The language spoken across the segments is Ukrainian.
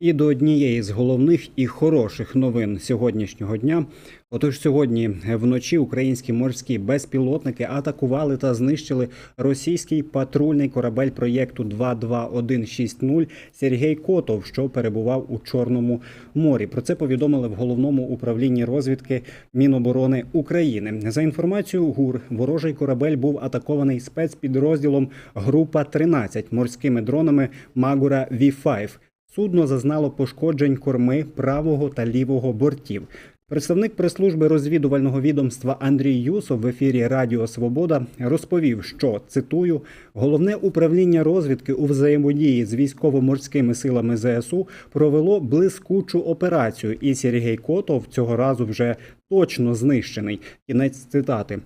І до однієї з головних і хороших новин сьогоднішнього дня. Отож, сьогодні вночі українські морські безпілотники атакували та знищили російський патрульний корабель проєкту 22160 Сергій Котов, що перебував у Чорному морі. Про це повідомили в головному управлінні розвідки Міноборони України. За інформацією ГУР, ворожий корабель був атакований спецпідрозділом Група 13 морськими дронами Магура V5. Судно зазнало пошкоджень корми правого та лівого бортів. Представник прес-служби розвідувального відомства Андрій Юсов в ефірі Радіо Свобода розповів, що цитую: головне управління розвідки у взаємодії з військово-морськими силами ЗСУ провело блискучу операцію, і Сергій Котов цього разу вже точно знищений. Кінець цитати.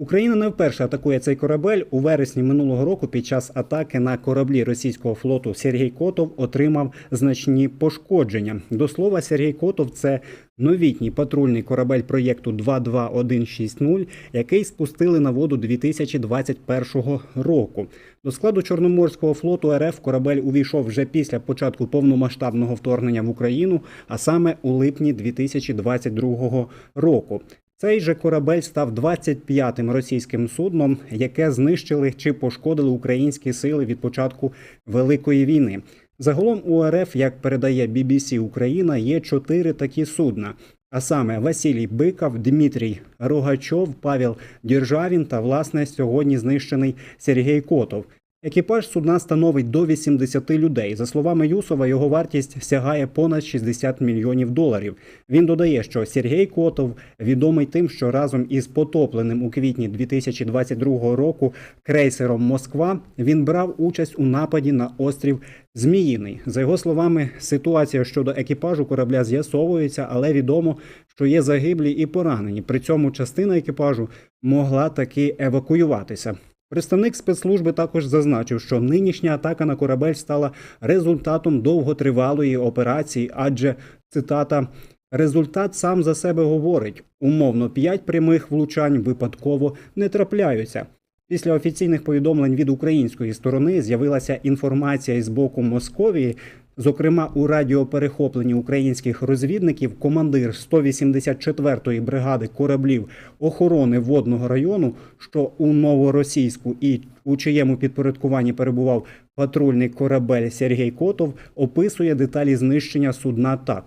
Україна не вперше атакує цей корабель. У вересні минулого року під час атаки на кораблі російського флоту Сергій Котов отримав значні пошкодження. До слова, Сергій Котов це новітній патрульний корабель проєкту 22160, який спустили на воду 2021 року. До складу Чорноморського флоту РФ корабель увійшов вже після початку повномасштабного вторгнення в Україну, а саме у липні 2022 року. Цей же корабель став 25-тим російським судном, яке знищили чи пошкодили українські сили від початку Великої війни. Загалом у РФ, як передає BBC Україна, є чотири такі судна. А саме Василій Биков, Дмитрій Рогачов, Павел Діржавін та власне сьогодні знищений Сергій Котов. Екіпаж судна становить до 80 людей. За словами Юсова, його вартість сягає понад 60 мільйонів доларів. Він додає, що Сергій Котов відомий тим, що разом із потопленим у квітні 2022 року крейсером Москва він брав участь у нападі на острів Зміїний. За його словами, ситуація щодо екіпажу корабля з'ясовується, але відомо, що є загиблі і поранені. При цьому частина екіпажу могла таки евакуюватися. Представник спецслужби також зазначив, що нинішня атака на корабель стала результатом довготривалої операції, адже цитата. Результат сам за себе говорить: умовно, п'ять прямих влучань випадково не трапляються. Після офіційних повідомлень від української сторони з'явилася інформація із боку Московії. Зокрема, у радіоперехопленні українських розвідників командир 184-ї бригади кораблів охорони водного району, що у новоросійську і у чиєму підпорядкуванні перебував патрульний корабель Сергій Котов, описує деталі знищення судна так.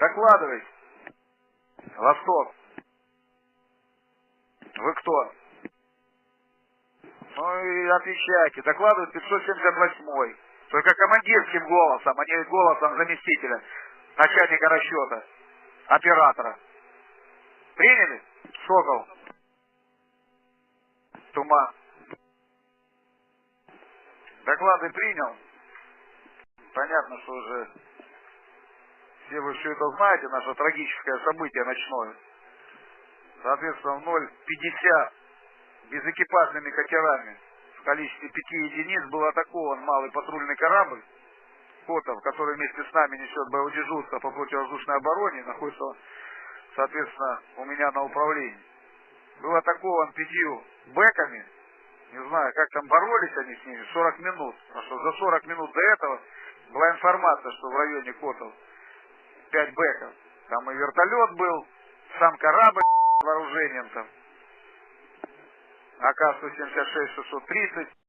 Докладывай. Восток. Вы кто? Ну и отвечайте. Докладывает 578 Только командирским голосом, а не голосом заместителя, начальника расчета, оператора. Приняли? Сокол. Туман. Доклады принял. Понятно, что уже все вы все это знаете, наше трагическое событие ночное. Соответственно, в 0,50 безэкипажными катерами в количестве пяти единиц был атакован малый патрульный корабль Котов, который вместе с нами несет боевое дежурство по противовоздушной обороне, находится, соответственно, у меня на управлении. Был атакован пятью бэками, не знаю, как там боролись они с ними, 40 минут. Потому что за 40 минут до этого была информация, что в районе Котов 5 бэков. Там и вертолет был, сам корабль с вооружением там. АК-176-630.